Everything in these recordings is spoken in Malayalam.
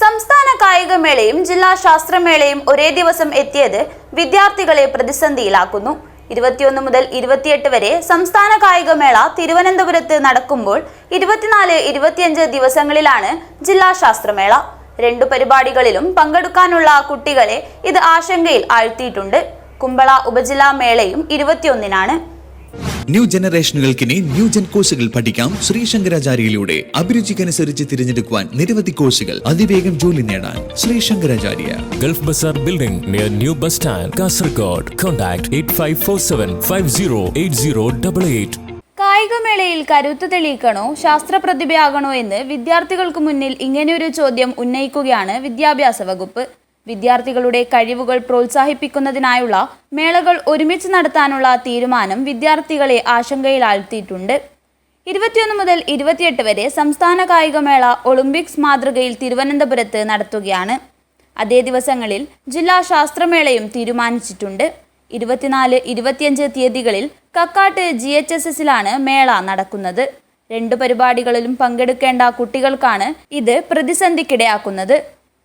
സംസ്ഥാന കായികമേളയും ജില്ലാ ശാസ്ത്രമേളയും ഒരേ ദിവസം എത്തിയത് വിദ്യാർത്ഥികളെ പ്രതിസന്ധിയിലാക്കുന്നു. ഇരുപത്തിയൊന്ന് മുതൽ ഇരുപത്തിയെട്ട് വരെ സംസ്ഥാന കായികമേള തിരുവനന്തപുരത്ത് നടക്കുമ്പോൾ ഇരുപത്തിനാല് ഇരുപത്തിയഞ്ച് ദിവസങ്ങളിലാണ് ജില്ലാ ശാസ്ത്രമേള. രണ്ടു പരിപാടികളിലും പങ്കെടുക്കാനുള്ള കുട്ടികളെ ഇത് ആശങ്കയിൽ ആഴ്ത്തിയിട്ടുണ്ട്. കുമ്പള ഉപജില്ലാ മേളയും ഇരുപത്തിയൊന്നിനാണ്. ന്യൂ ജനറേഷനുകൾക്കിനി ന്യൂ ജൻ കോഴ്സുകൾ പഠിക്കാം ശ്രീ ശങ്കരാചാര്യയിലൂടെ. അഭിരുചിക്കനുസരിച്ച് തിരഞ്ഞെടുക്കുവാൻ നിരവധി കോഴ്സുകൾ അതിവേഗം ജോലി നേടാൻ Shri Shankaracharya. Gulf bazaar building near new bus stand Kasaragod contact eight five four seven five zero eight zero double eight കായികമേളയിൽ കരുത്ത് തെളിയിക്കണോ ശാസ്ത്ര പ്രതിഭയാകണോ എന്ന് വിദ്യാർത്ഥികൾക്ക് മുന്നിൽ ഇങ്ങനെയൊരു ചോദ്യം ഉന്നയിക്കുകയാണ് വിദ്യാഭ്യാസ വകുപ്പ്. വിദ്യാർത്ഥികളുടെ കഴിവുകൾ പ്രോത്സാഹിപ്പിക്കുന്നതിനായുള്ള മേളകൾ ഒരുമിച്ച് നടത്താനുള്ള തീരുമാനം വിദ്യാർത്ഥികളെ ആശങ്കയിലാഴ്ത്തിയിട്ടുണ്ട്. ഇരുപത്തിയൊന്ന് മുതൽ ഇരുപത്തിയെട്ട് വരെ സംസ്ഥാന കായികമേള ഒളിമ്പിക്സ് മാതൃകയിൽ തിരുവനന്തപുരത്ത് നടത്തുകയാണ്. അതേ ദിവസങ്ങളിൽ ജില്ലാ ശാസ്ത്രമേളയും തീരുമാനിച്ചിട്ടുണ്ട്. ഇരുപത്തിനാല് ഇരുപത്തിയഞ്ച് തീയതികളിൽ കക്കാട്ട് ജി എച്ച് എസ് എസിലാണ് മേള നടക്കുന്നത്. രണ്ടു പരിപാടികളിലും പങ്കെടുക്കേണ്ട കുട്ടികൾക്കാണ് ഇത് പ്രതിസന്ധിക്കിടയാക്കുന്നത്.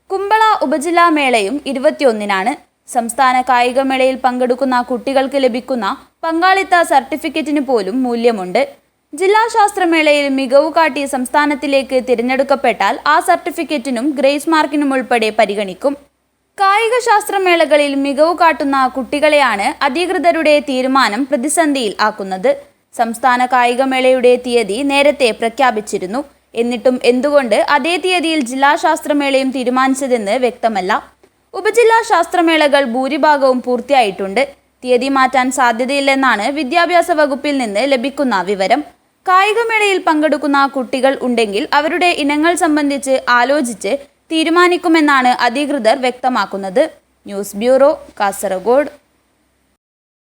കുമ്പള ഉപജില്ലാ മേളയും ഇരുപത്തിയൊന്നിനാണ്. സംസ്ഥാന കായികമേളയിൽ പങ്കെടുക്കുന്ന കുട്ടികൾക്ക് ലഭിക്കുന്ന പങ്കാളിത്ത സർട്ടിഫിക്കറ്റിന് പോലും മൂല്യമുണ്ട്. ജില്ലാ ശാസ്ത്രമേളയിൽ മികവ് കാട്ടി സംസ്ഥാനത്തിലേക്ക് തിരഞ്ഞെടുക്കപ്പെട്ടാൽ ആ സർട്ടിഫിക്കറ്റിനും ഗ്രേസ് മാർക്കിനും ഉൾപ്പെടെ പരിഗണിക്കും. കായിക ശാസ്ത്രമേളകളിൽ മികവ് കാട്ടുന്ന കുട്ടികളെയാണ് അധികൃതരുടെ തീരുമാനം പ്രതിസന്ധിയിൽ ആക്കുന്നത്. സംസ്ഥാന കായികമേളയുടെ തീയതി നേരത്തെ പ്രഖ്യാപിച്ചിരുന്നു. എന്നിട്ടും എന്തുകൊണ്ട് അതേ തീയതിയിൽ ജില്ലാ ശാസ്ത്രമേളയും തീരുമാനിച്ചതെന്ന് വ്യക്തമല്ല. ഉപജില്ലാ ശാസ്ത്രമേളകൾ ഭൂരിഭാഗവും പൂർത്തിയായിട്ടുണ്ട്. തീയതി മാറ്റാൻ സാധ്യതയില്ലെന്നാണ് വിദ്യാഭ്യാസ വകുപ്പിൽ നിന്ന് ലഭിക്കുന്ന വിവരം. കായികമേളയിൽ പങ്കെടുക്കുന്ന കുട്ടികൾ ഉണ്ടെങ്കിൽ അവരുടെ ഇനങ്ങൾ സംബന്ധിച്ച് ആലോചിച്ച് തീരുമാനിക്കുമെന്നാണ് അധികൃതർ വ്യക്തമാക്കുന്നത്. News bureau Kasaragod.